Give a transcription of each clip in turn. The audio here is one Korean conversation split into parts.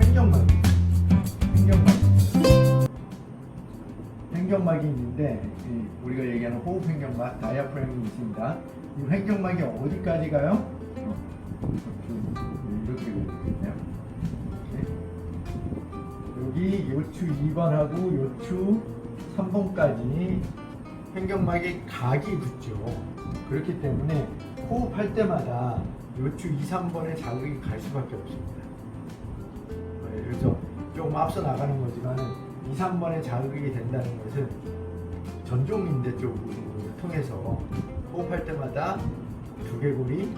횡격막이 횡격막 횡격막이 있는데 이 우리가 얘기하는 호흡 횡격막 다이아프램이 있습니다. 이 횡격막이 어디까지 가요? 어, 이렇게 가거든요. 여기 요추 2번하고 요추 3번까지 횡격막에 각이 붙죠. 그렇기 때문에 호흡할 때마다 요추 2, 3번에 자극이 갈 수밖에 없습니다. 네, 그래서 조금 앞서 나가는 거지만 2, 3번에 자극이 된다는 것은 전종 인대 쪽을 통해서 호흡할 때마다 두개골이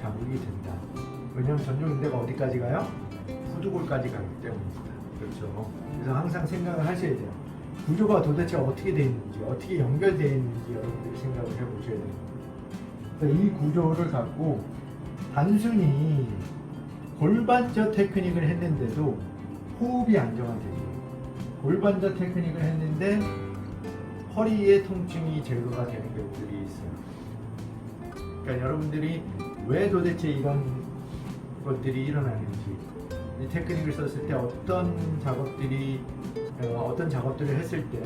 자극이 된다. 왜냐하면 전종 인대가 어디까지 가요? 후두골까지 가기 때문입니다. 그렇죠. 그래서 항상 생각을 하셔야 돼요. 구조가 도대체 어떻게 되어 있는지, 어떻게 연결되어 있는지 여러분들이 생각을 해보셔야 됩니다. 이 구조를 갖고 단순히 골반저 테크닉을 했는데도 호흡이 안정화되고 골반저 테크닉을 했는데 허리의 통증이 제거가 되는 경우들이 있어요. 그러니까 여러분들이 왜 도대체 이런 것들이 일어나는지 이 테크닉을 썼을 때 어떤 작업들이 어, 어떤 작업들을 했을 때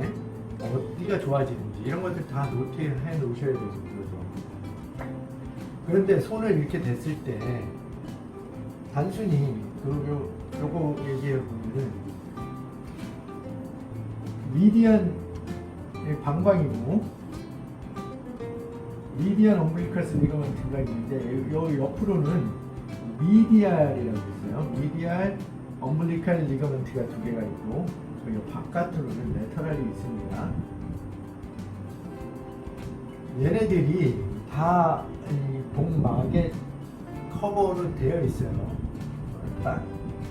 어디가 좋아지는지 이런 것들 다 노트해 놓으셔야 되는 거죠. 그런데 손을 이렇게 댔을 때 단순히 그 요, 요거 얘기해 보면은 미디안 방광이고 미디안 엄블리커스 리가먼트가 있는데 요 옆으로는 미디알이라고 있어요. 미디알 엄블리칼 리가먼트가 두 개가 있고 그리고 바깥으로는 레터럴이 있습니다. 얘네들이 다이 복막에 커버로 되어 있어요. 딱,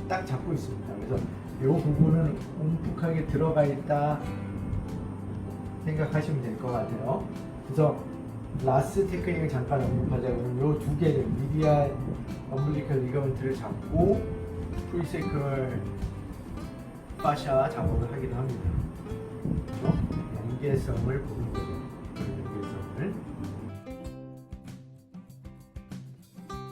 딱 잡고 있습니다. 그래서 이 부분은 움푹하게 들어가 있다 생각하시면 될 것 같아요. 그래서 라스 테크닉을 잠깐 언급하자면 이 두 개를 미디알 엄블리컬 리가먼트를 잡고 프리세컬 파샤 작업을 하기도 합니다. 연계성을 보는 거죠.